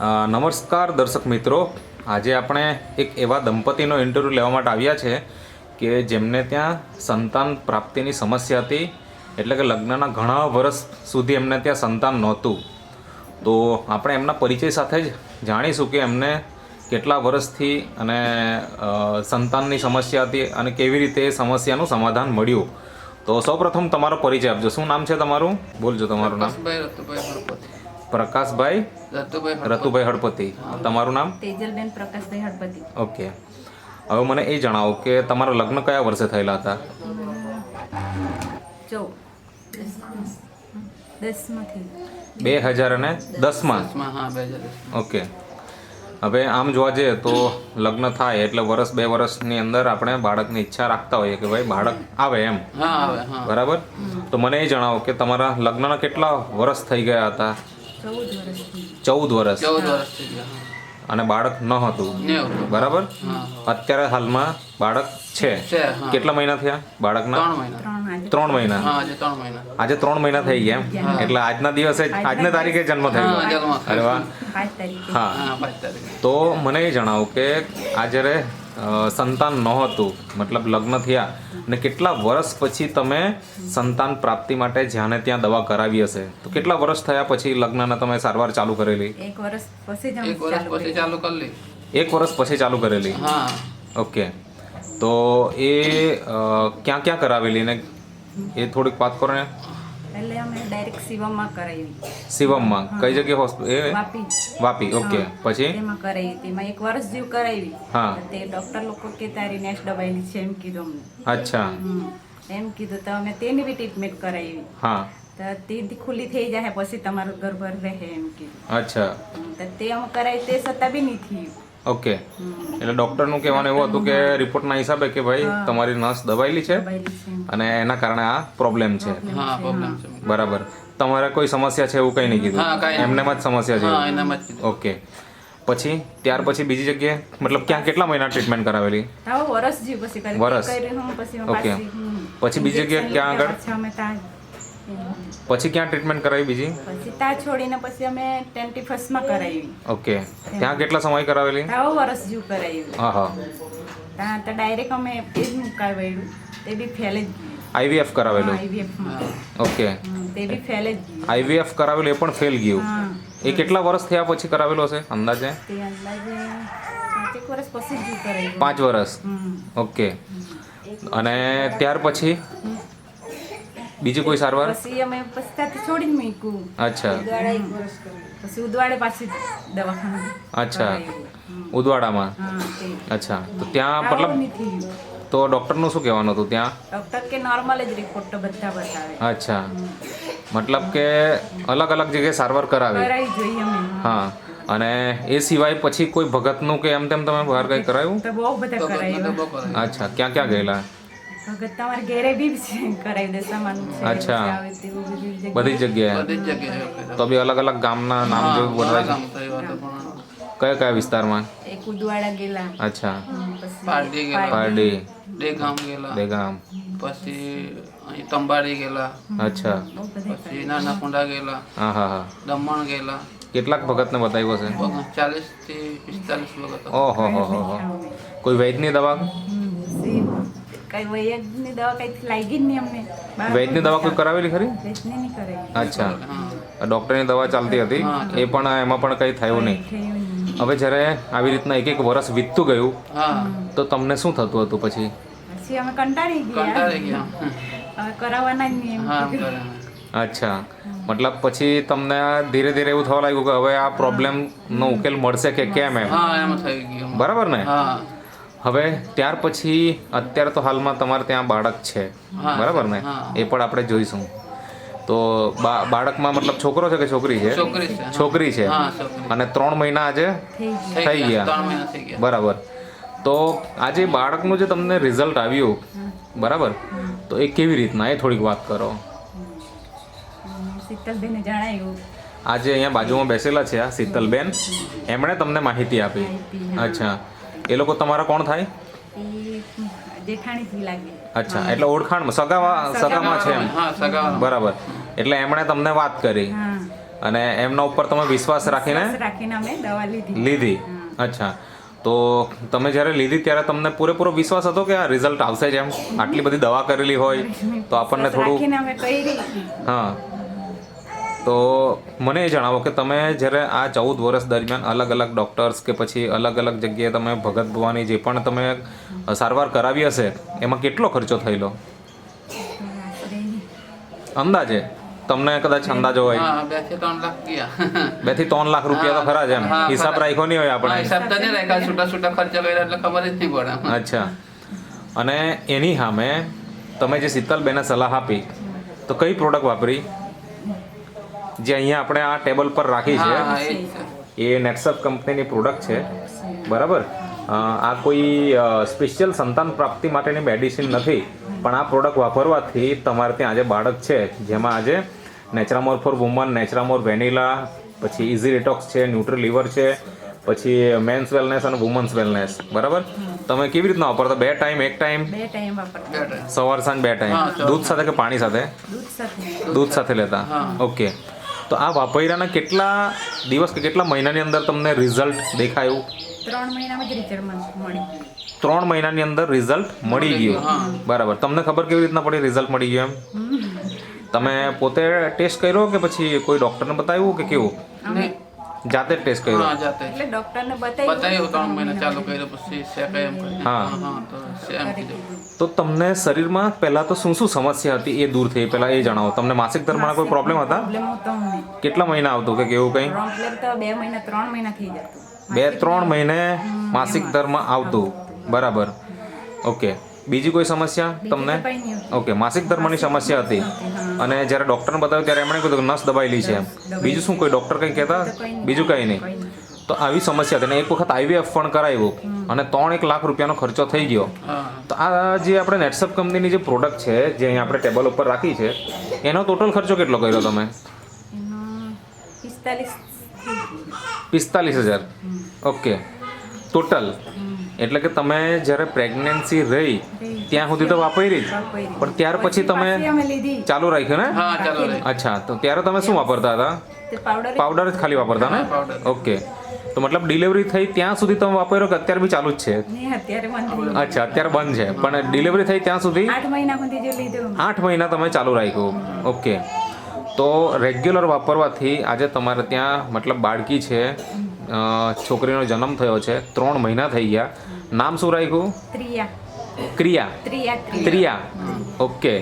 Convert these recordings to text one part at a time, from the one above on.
નમસ્કાર દર્શક મિત્રો. આજે આપણે એક એવા દંપતીનો ઇન્ટરવ્યૂ લેવા માટે આવ્યા છે કે જેમને ત્યાં સંતાન પ્રાપ્તિની સમસ્યા હતી. એટલે કે લગ્નના ઘણા વર્ષ સુધી એમને ત્યાં સંતાન નહોતું. તો આપણે એમના પરિચય સાથે જ જાણીશું કે એમને કેટલા વર્ષથી અને સંતાનની સમસ્યા હતી અને કેવી રીતે એ સમસ્યાનું સમાધાન મળ્યું. તો સૌપ્રથમ તમારો પરિચય આપજો. શું નામ છે તમારું? બોલજો તમારું નામ. પ્રકાશભાઈ રતુભાઈ હળપતિ. તમારું નામ? તેજલબેન પ્રકાશભાઈ હળપતિ. ઓકે. હવે મને એ જણાવો કે તમારા લગ્ન કયા વર્ષે થયેલા હતા? બે હજાર અને દસમાં. ઓકે. હવે આમ જોવા જઈએ તો લગ્ન થાય એટલે વર્ષ બે વર્ષની અંદર આપણે બાળકની ઈચ્છા રાખતા હોઈએ કે ભાઈ બાળક આવે એમ. હા બરાબર? તો મને એ જણાવો કે તમારા લગ્નના કેટલા વર્ષ થઈ ગયા હતા? ચૌદ વર્ષ. અને બાળક ન હતું. બરાબર? અત્યારે હાલમાં બાળક છે. કેટલા મહિના થયા બાળકના? ત્રણ મહિના. આજે. ત્રણ મહિના. હા આજે ત્રણ મહિના. આજે ત્રણ મહિના થઈ ગયા એમ? એટલે આજના દિવસે આજના તારીખે જન્મ થયો. અરે વાહ. હા. હા પાંચ તારીખે. તો મને એ જણાવો કે આ જ્યારે સંતાન નહોતું મતલબ લગ્ન થયા. ને કેટલા વર્ષ પછી તમે સંતાન પ્રાપ્તિ માટે જ્યાંને ત્યાં દવા કરાવી હશે? તો કેટલા વર્ષ થયા પછી લગ્નના તમે સારવાર ચાલુ કરેલી? એક વર્ષ પછી એક વર્ષ ચાલુ પછી ચાલુ કરી એક વર્ષ પછી ચાલુ કરેલી? હા. ઓકે. તો એ ક્યાં ક્યાં કરાવેલી? ને એ થોડીક વાત કરો ને. એટલે અમે ડાયરેક્ટ શિવમમાં કરાવી શિવમમાં? કઈ જગ્યાએ હોસ્પિટલ એ? વાપી. વાપી ઓકે પછી? તેમાં કરાવી તેમાં એક વર્ષ જેવું કરાવી. હા. તો તે ડોક્ટર લોકો કે તારી નેસ દબાયેલી છે એમ કીધું અમને. અચ્છા. હમ. એમ કીધું તો અમે તેની બી ટ્રીટમેન્ટ કરાવી હા. તો તે ખુલ્લી થઈ જાય પછી તમારું ગર્ભ રહે એમ કીધું. અચ્છા. હમ. તો તે અમે કરાવી તે છતાં બી નહીં થયું. ઓકે એટલે ડૉક્ટરનું કહેવાનું એવું હતું કે રિપોર્ટના હિસાબે કે ભાઈ તમારી નસ દબાયેલી છે. અને એના કારણે આ પ્રોબ્લેમ છે. હા બરાબર. તમારે કોઈ સમસ્યા છે એવું કંઈ નહીં કીધું? એમનેમાં જ સમસ્યા છે? ઓકે પછી ત્યાર પછી બીજી જગ્યાએ મતલબ ક્યાં કેટલા મહિના ટ્રીટમેન્ટ કરાવેલી? વરસ ઓકે. પછી બીજી જગ્યાએ ક્યાં આગળ? પાછા ક્યાં ટ્રીટમેન્ટ કરાવી બીજી? પછી ત્યાં છોડીને પછી અમે ટ્વેન્ટી ફર્સ્ટમાં કરાવી. ઓકે. ત્યાં કેટલા સમય કરાવેલી? ત્યાં વર્ષ જેવું કરાવ્યું. હા હા ત્યાં તો ડાયરેક્ટ અમે એ જ મુકાવ્યું તે બી ફેલે જ ગયું. આઈવીએફ કરાવેલું? ઓકે. તે બી ફેલે જ ગયું. આઈવીએફ કરાવેલું એ પણ ફેલ ગયું. એ કેટલા વર્ષ થયા પછી કરાવેલું હશે અંદાજે? તે અંદાજે વર્ષ પછી જ કરાવ્યું. પાંચ વર્ષ ઓકે. અને ત્યાર પછી? બીજી કોઈ સારવાર? પછી અમે પછી ત્યાંથી છોડીને મૂક્યું. અચ્છા. પછી ઉદવાડે પાછી દવાખાના અચ્છા. ઉદવાડામાં? અચ્છા. તો ત્યાં મતલબ તો ડૉક્ટરનું શું કહેવાનું હતું ત્યાં? ડોક્ટર કે નોર્મલ જ રિપોર્ટ તો બધા બતાવે. અચ્છા. મતલબ કે અલગ અલગ જગ્યાએ સારવાર કરાવી. કરાવી જોઈએ અમે. હા. અને એ સિવાય પછી કોઈ ભગતનું કે એમ તેમ તમે બહાર કંઈ કરાયું? તો બહુ બધા તો કરાવ્યા બહુ કરે અચ્છા. ક્યાં ક્યાં ગયેલા? ભગત તમારે ઘેરે બી કરાવી દે સામાન અચ્છા. બધી જગ્યાએ. બધી જગ્યાએ. તો બી અલગ અલગ ગામના નામ જેવું પણ કયા કયા વિસ્તારમાં? એક ઉદવાડા ગેલા. અચ્છા. પારડી ગયેલા પારડી. દેગામ ગયેલા દેગામ. પછી અહીં તંબાડી ગયેલા અચ્છા. પછી નાના કુંડા ગયેલા હા હા હા. દમણ ગયેલા કેટલાક ભગતને બતાવ્યો છે ચાલીસથી પિસ્તાલીસ ભગત ઓહો હો હો કોઈ વૈદની દવા? કઈ વૈદ્યની દવા કઈ લાગી જ નહીં અમને. વૈદ્યની દવા કોઈ કરાવેલી ખરી? વૈદ્યની નહીં કરાવી. અચ્છા. ડૉક્ટરની દવા ચાલતી હતી. એ પણ એમાં પણ કંઈ થયું નહીં. હવે જ્યારે આવી રીતના એક એક વર્ષ વીતતું ગયું તો તમને શું થતું હતું પછી? પછી અમે કંટાળી ગયા. હવે કરાવવાના જ નહીં અચ્છા. મતલબ પછી તમને ધીરે ધીરે એવું થવા લાગ્યું કે હવે આ પ્રોબ્લેમનો ઉકેલ મળશે કે કેમ એમ? હા એમ થઈ ગયું. બરાબર ને? હા. હવે ત્યાર પછી અત્યારે તો હાલમાં તમારે ત્યાં બાળક છે. બરાબર ને? એ પણ આપણે જોઈશું. તો બા બાળકમાં મતલબ છોકરો છે કે છોકરી છે? છોકરી છે અને ત્રણ મહિના આજે થઈ ગયું. બરાબર. તો આજે બાળકનું જે તમને રિઝલ્ટ આવ્યું બરાબર? તો એ કેવી રીતના? એ થોડીક વાત કરો. શીતલબેને જણાવ્યું. આજે અહીંયા બાજુમાં બેસેલા છે આ શીતલબેન. એમણે તમને માહિતી આપી. અચ્છા. એ લોકો તમારા કોણ થાય? એ જેઠાણીથી લાગી. અચ્છા એટલે ઓળખાણ સગામાં સગામાં છે એમ? બરાબર. એટલે એમણે તમને વાત કરી. અને એમના ઉપર તમે વિશ્વાસ રાખીને વિશ્વાસ રાખીને અમે દવા લીધી. લીધી. અચ્છા. તો તમે જ્યારે લીધી ત્યારે તમને પૂરેપૂરો વિશ્વાસ હતો કે આ રિઝલ્ટ આવશે જ એમ? આટલી બધી દવા કરેલી હોય તો આપણને થોડું રાખીને અમે કરી. હા. તો મને એ જણાવો કે તમે જ્યારે આ ચૌદ વર્ષ દરમિયાન અલગ અલગ ડૉક્ટર્સ કે પછી અલગ અલગ જગ્યાએ તમે ભગત ભવાની જે પણ તમે સારવાર કરાવી હશે એમાં કેટલો ખર્ચો થયેલો? અંદાજે? તમને કદાચ અંદાજો હોય. બેથી ત્રણ લાખ ગયા. બેથી ત્રણ લાખ રૂપિયા તો ખરા જ એમ. હિસાબ રાખ્યો નહીં હોય આપણે. હિસાબ તો નહીં રાખ્યા. છૂટા છૂટા ખર્ચો કર્યા એટલે ખબર જ નહીં પડે. અચ્છા. અને એની સામે તમે જે શીતલબેને સલાહ આપી તો કઈ પ્રોડક્ટ વાપરી? જે અહીંયા આપણે આ ટેબલ પર રાખી છે. એ નેટસપ કંપનીની પ્રોડક્ટ છે. બરાબર? આ કોઈ સ્પેશિયલ સંતાન પ્રાપ્તિ માટેની મેડિસિન નથી. પણ આ પ્રોડક્ટ વાપરવાથી તમારે ત્યાં આજે બાળક છે. જેમાં આજે Naturamore for woman Naturamore vanilla પછી ઇઝી રિટોક્સ છે ન્યુટ્રી લિવર છે પછી મેન્સ વેલનેસ અને વુમન્સ વેલનેસ બરાબર? તમે કેવી રીતના વાપરતા? બે ટાઈમ એક ટાઈમ? બે ટાઈમ વાપરતા. બે ટાઈમ. સવાર સાંજ બે ટાઈમ. દૂધ સાથે કે પાણી સાથે? દૂધ સાથે. લેતા? ઓકે. તો આ વાપર્યાના કેટલા દિવસ કે કેટલા મહિનાની અંદર તમને રિઝલ્ટ દેખાયું? ત્રણ મહિનામાં જ રિઝલ્ટ મળી ત્રણ મહિનાની અંદર રિઝલ્ટ મળી ગયું. બરાબર. તમને ખબર કેવી રીતના પડી રિઝલ્ટ મળી ગયું એમ? તમે પોતે ટેસ્ટ કર્યો કે પછી કોઈ ડોક્ટરને બતાવ્યું કે કેવું? જાતે જ ટેસ્ટ કર્યો? હા જાતે. જ. એટલે ડોક્ટરને બતાવ્યું. બતાવ્યું ત્રણ મહિના ચાલુ કર્યો પછી હા. હા તો સેમ કીધું. તો તમને શરીરમાં પહેલા તો શું શું સમસ્યા હતી એ દૂર થઈ પહેલા એ જણાવો. તમને માસિક ધર્મના કોઈ પ્રોબ્લેમ હતા? કેટલા મહિના આવતું કે કેવું કંઈ? બે મહિના ત્રણ મહિના થઈ જતું. બે ત્રણ મહિને માસિક ધર્મ આવતું. બરાબર. ઓકે. બીજી કોઈ સમસ્યા તમને? ઓકે માસિક ધર્મની સમસ્યા હતી. અને જ્યારે ડૉક્ટરને બતાવ્યું ત્યારે એમણે કીધું કે નસ દબાયેલી છે બીજું શું કોઈ ડૉક્ટર કંઈ કહેતા? બીજું કંઈ નહીં. કંઈ નહીં. તો આવી સમસ્યા હતી અને એક વખત આઈવીએફ પણ કરાવ્યું અને ત્રણ એક લાખ રૂપિયાનો ખર્ચો થઈ ગયો. તો આ જે આપણે નેટસપ કંપનીની જે પ્રોડક્ટ છે જે અહીંયા આપણે ટેબલ ઉપર રાખી છે એનો ટોટલ ખર્ચો કેટલો કર્યો તમે? પિસ્તાલીસ. હજાર. ઓકે. ટોટલ એટલે કે તમે જ્યારે પ્રેગ્નન્સી રહી ત્યાં સુધી તો વાપરી. જ પણ ત્યાર પછી તમે ચાલુ રાખ્યું ને? હા ચાલો રે અચ્છા. તો ત્યારે તમે શું વાપરતા હતા? પાવડર પાવડર જ ખાલી વાપરતા ને? ઓકે. તો મતલબ ડિલિવરી થઈ ત્યાં સુધી તમે વાપર્યો કે અત્યારે બી ચાલુ જ છે. અચ્છા અત્યારે બંધ છે. પણ ડિલિવરી થઈ ત્યાં સુધી? આઠ મહિના સુધી જો લીધું. આઠ મહિના તમે ચાલુ રાખ્યું. ઓકે. તો રેગ્યુલર વાપરવાથી આજે તમારે ત્યાં મતલબ બાળકી છે છોકરીનો જન્મ થયો છે ત્રણ મહિના થઈ ગયા. નામ શું રાખ્યું? ક્રિયા ક્રિયા. ત્રિયા ત્રિયા ત્રિયા ઓકે.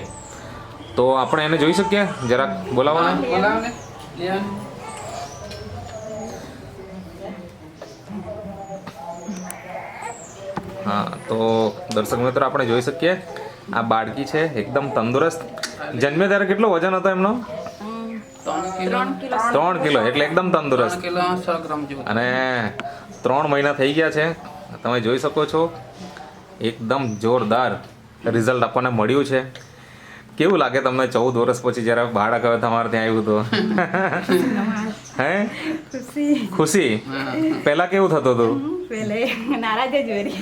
તો આપણે એને જોઈ શકીએ? જરાક બોલાવો ને બોલાવો ને લે આવ. હા તો દર્શક મિત્રો આપણે જોઈ શકીએ. આ બાળકી છે એકદમ તંદુરસ્ત. જન્મે ત્યારે કેટલો વજન હતો એમનો? ત્રણ કિલો. એટલે એકદમ તંદુરસ્ત. અને ત્રણ મહિના થઈ ગયા છે. તમે જોઈ શકો છો એકદમ જોરદાર રિઝલ્ટ આપણને મળ્યું છે. કેવું લાગે તમને ચૌદ વર્ષ પછી જ્યારે બાળક હવે તમારે ત્યાં આવ્યું તો? હે? ખુશી. ખુશી? પહેલા કેવું થતું હતું? પેલે નારાજ જ વેરી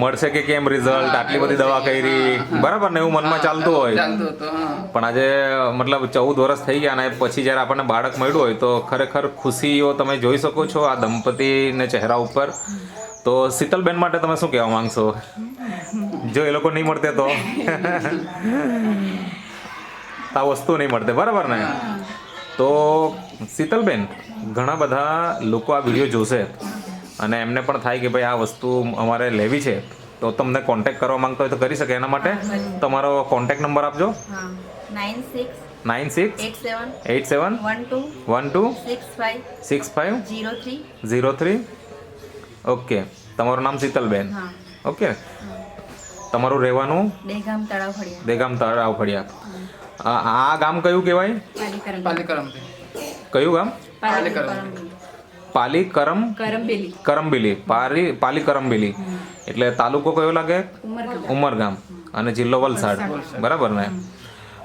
મળશે કે કેમ રિઝલ્ટ આટલી બધી દવા કરી? બરાબર ને એવું મનમાં ચાલતું હોય. ચાલતું હતું હા. પણ આજે મતલબ ચૌદ વર્ષ થઈ ગયા અને પછી જ્યારે આપણને બાળક મળ્યું હોય તો ખરેખર ખુશીઓ તમે જોઈ શકો છો આ દંપતીને ચહેરા ઉપર. તો શીતલબેન માટે તમે શું કહેવા માંગશો? જો એ લોકો નહીં મળતે તો? આ વસ્તુ નહીં મળતે બરાબર ને? તો શીતલબેન ઘણા બધા લોકો આ વીડિયો જોશે. અને એમને પણ થાય કે ભાઈ આ વસ્તુ અમારે લેવી છે તો તમને કોન્ટેક્ટ કરવા માંગતો હોય તો કરી શકે. એના માટે તમારો કોન્ટેક્ટ નંબર આપજો. Nine six nine six eight seven eight seven one two one two six five six five zero three zero three okay તમારું નામ શીતલબેન. ઓકે તમારું રહેવાનું? બેગામ તળાવ ફળિયા. દેગામ તળાવ ફળિયા. આ આ ગામ કયું કહેવાય? કયું ગામ? પાલીકરમ. પાલી કરમ કરમબેલી. કરમબેલી. પારી પાલી કરમબેલી. એટલે તાલુકો કયો લાગે? ઉમરગામ. અને જિલ્લો વલસાડ. બરાબર ને?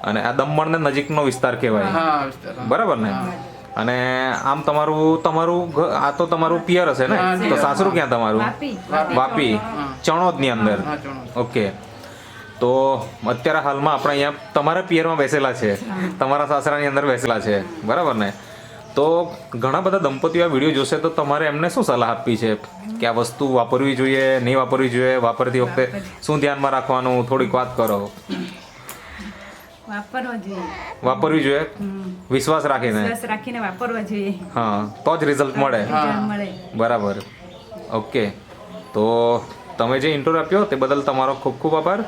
અને આ દમણને નજીકનો વિસ્તાર કહેવાય. બરાબર ને? અને આમ તમારું તમારું આ તો તમારું પિયર હશે ને? તો સાસરું ક્યાં તમારું? વાપી. ચણોદની ચણોદની અંદર ઓકે. તો અત્યારે હાલમાં આપણે અહીંયા તમારા પિયરમાં બેસેલા છે. તમારા સાસરાની અંદર બેસેલા છે. બરાબર ને? તો ઘણા બધા દંપતીઓ આ વીડિયો જોશે તો તમારે એમને શું સલાહ આપવી છે? કે આ વસ્તુ વાપરવી જોઈએ નહીં વાપરવી જોઈએ વાપરતી વખતે શું ધ્યાનમાં રાખવાનું? થોડીક વાત કરો. વાપરવી જોઈએ. વિશ્વાસ રાખીને? વિશ્વાસ રાખીને વાપરવા જોઈએ. હા. તો જ રિઝલ્ટ મળે. રિઝલ્ટ મળે. બરાબર. ઓકે. તો તમે જે ઇન્ટરવ્યુ આપ્યો તે બદલ તમારો ખૂબ ખૂબ આભાર.